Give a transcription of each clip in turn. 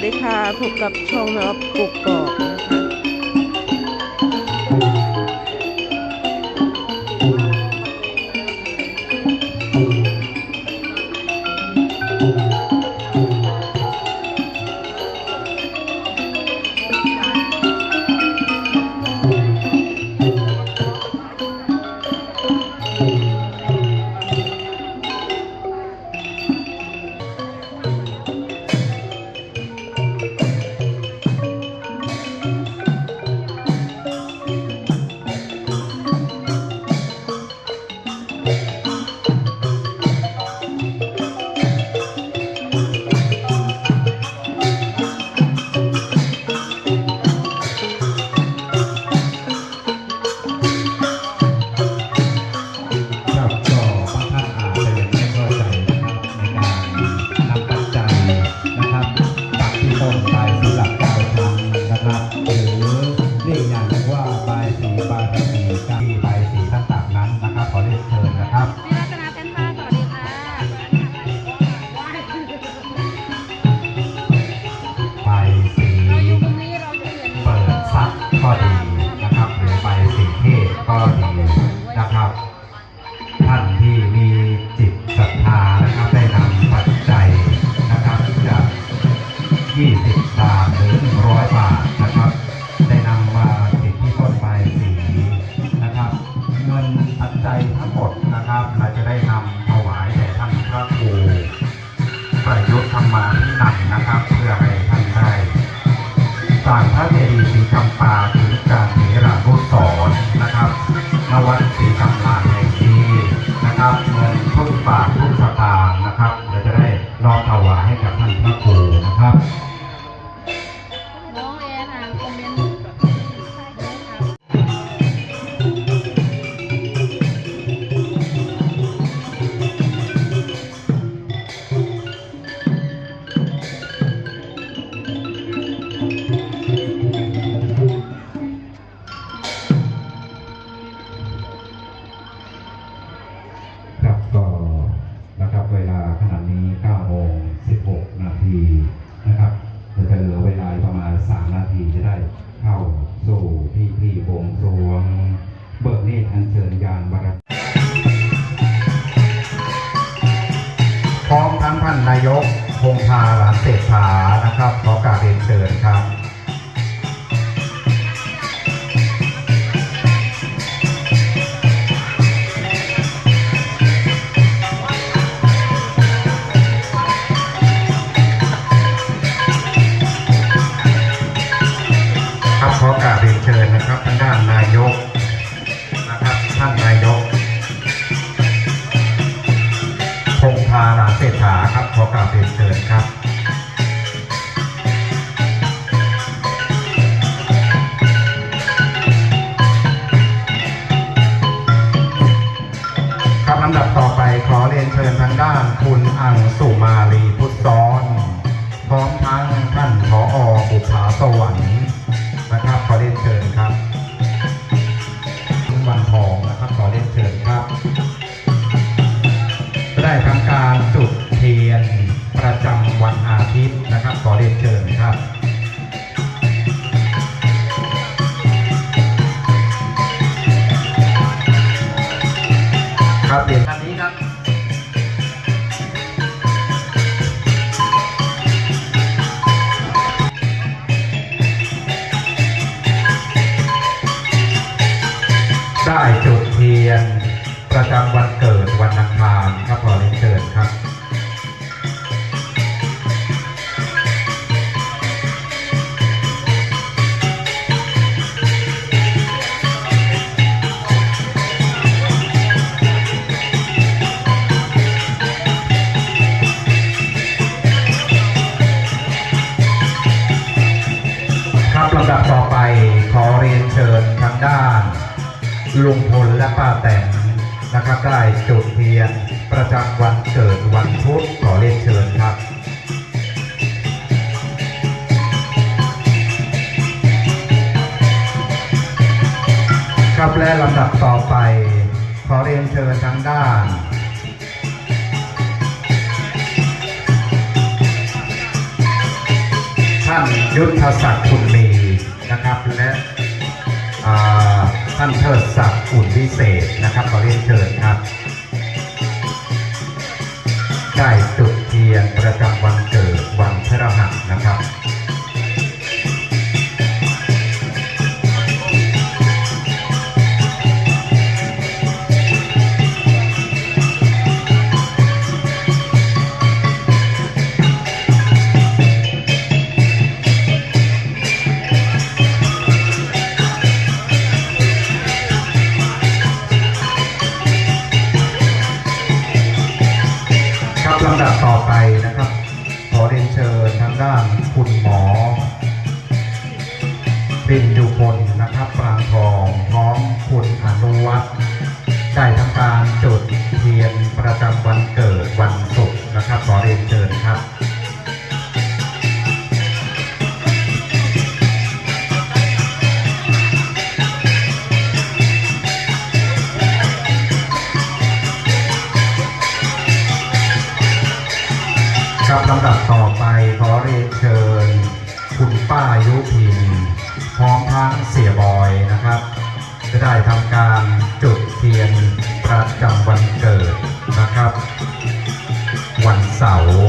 วัสดีค่ะพบกับช่องนอบกุกกอก Smith. เศรษฐานะครับขอการเรียนเชิญครับครับขอการเรียนเชิญนะครับทางด้านนายกนะครับท่านนายกพงธาหานเศรษฐาครับขอการเรียนเชิญครับียนเชิญทางด้านคุณอังสุมาลีพุทธซ้อน พร้อมทั้งท่านผออุภาสวรร ทียน ประจำวันเกิดวันอังคารครับขอเรียนเชิญครับครับลำดับต่อไปขอเรียนเชิญทางด้าน ลุงพลและป้าแตงนะครับได้จุดเทียนประจำวันเกิดวันพุธขอเรียนเชิญครับครับและลำดับต่อไป ขอเรียนเชิญทางด้านท่านยุทธศักดิ์คุณมีนะครับและอ่า ท่านเทิดศักดิ์อุ่นวิเศษนะครับขอเรียนเชิญครับได้จุดเทียนประจำวันเกิดวันพระหัสนะครับ ปินยุพลนะครับปรางทองพร้อมคุณอนุวัฒน์ได้ทำการจุดเทียนประจำวันเกิดวันศุกร์นะครับขอเรียนเชิญครับครับลำดับต่อไปขอเรียนเชิญ คุณป้ายุพิน พร้อมทั้งเสียบอยนะครับจะได้ทำการจุดเทียนประจำวันเกิดนะครับ วันเสาร์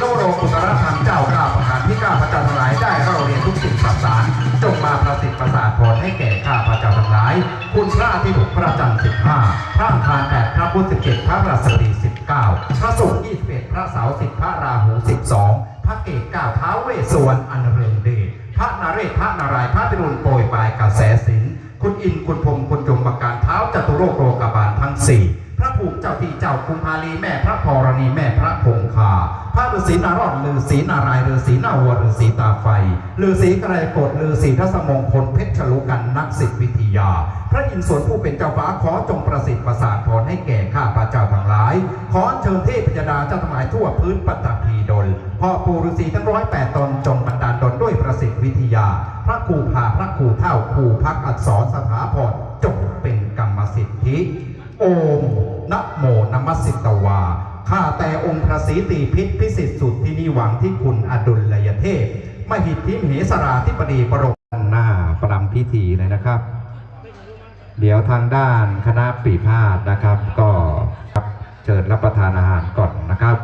นโรกุตรธรรมเจ้าเก้าประการที่เก้าพระเจ้าทั้งหลายได้เราเรียนทุกสิ่งประสานจงมาประสิทธิ์ประสาทพรให้แก่ข้าพระเจ้าทั้งหลาย คุณพระที่ถูกพระจันทร์สิบห้าพระอังคารแปดพระพุทธสิบเจ็ดพระราศดีสิบเก้าพระศุกร์ยี่สิบเอ็ดพระเสาร์สิบพระราหูสิบสองพระเกศก้าเท้าเวสวรรณอันเริงเดชพระนเรศพระนารายพระพิรุณโปรยปลายกระแสสินคุณอินคุณพรมคุณยมประการเท้าจตุโลกโรกบาลทั้งสี่ พระภูมิเจ้าที่เจ้าคุมพาลีแม่พระพรณีแม่พระคงคาพระฤาษีนารอดฤาษีนารายฤาษีนาวัวฤาษีตาไฟฤาษีกระไรกฎฤาษีทศมงคลเพชรฉลุกันนักสิทธิวิทยา พระอินทร์สวนผู้เป็นเจ้าฟ้าขอจงประสิทธิ์ประสาทพรให้แก่ข้าพระเจ้าทั้งหลาย ขอเชิญเทพยดาเจ้าทั้งหลายทั่วพื้นปัตตภีดลพ่อปู่ฤาษีทั้งร้อยแปดตนจงบันดาลดลด้วยประสิทธิวิทยา พระครูพาพระครูเท่าครูพักอักษรสถาพรจงเป็นกรรมสิทธิ โอมนะโมนมัสสิตวา ข้าแต่องค์พระศรีตีพิษพิสิทธิ์สุดที่นิวังที่คุณอดุลยเทพมหิทธิมเหสราธิปดีประกหน้าประรำพิธีเลยนะครับ เดี๋ยวทางด้านคณะปีพาดนะครับ ก็เชิญรับประทานอาหารก่อนนะครับ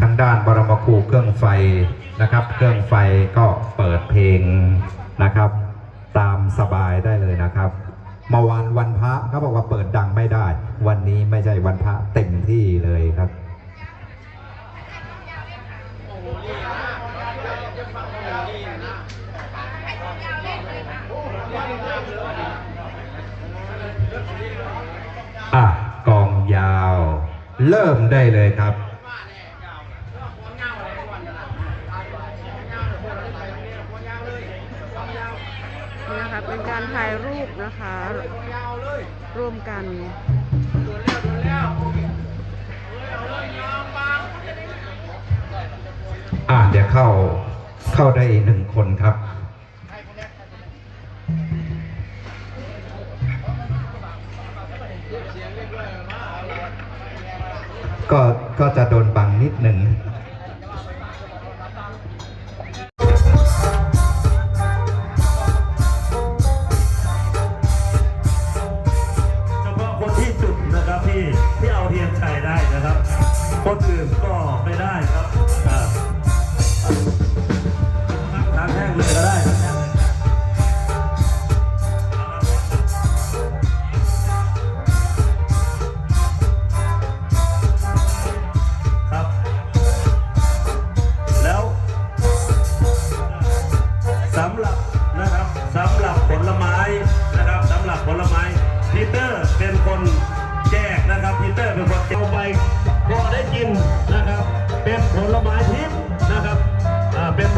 ทางด้านบรมครูเครื่องไฟนะครับ เครื่องไฟก็เปิดเพลงนะครับ ตามสบายได้เลยนะครับ เมื่อวานวันพระเขาบอกว่าเปิดดังไม่ได้ วันนี้ไม่ใช่วันพระเต็มที่เลยครับอะกองยาว เริ่มได้เลยครับ การถ่ายรูปนะคะ ร่วมกันอ่าเดี๋ยวเข้าเข้าได้หนึ่งคนครับก็ก็จะโดนบังนิดหนึ่ง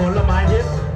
All of my hip.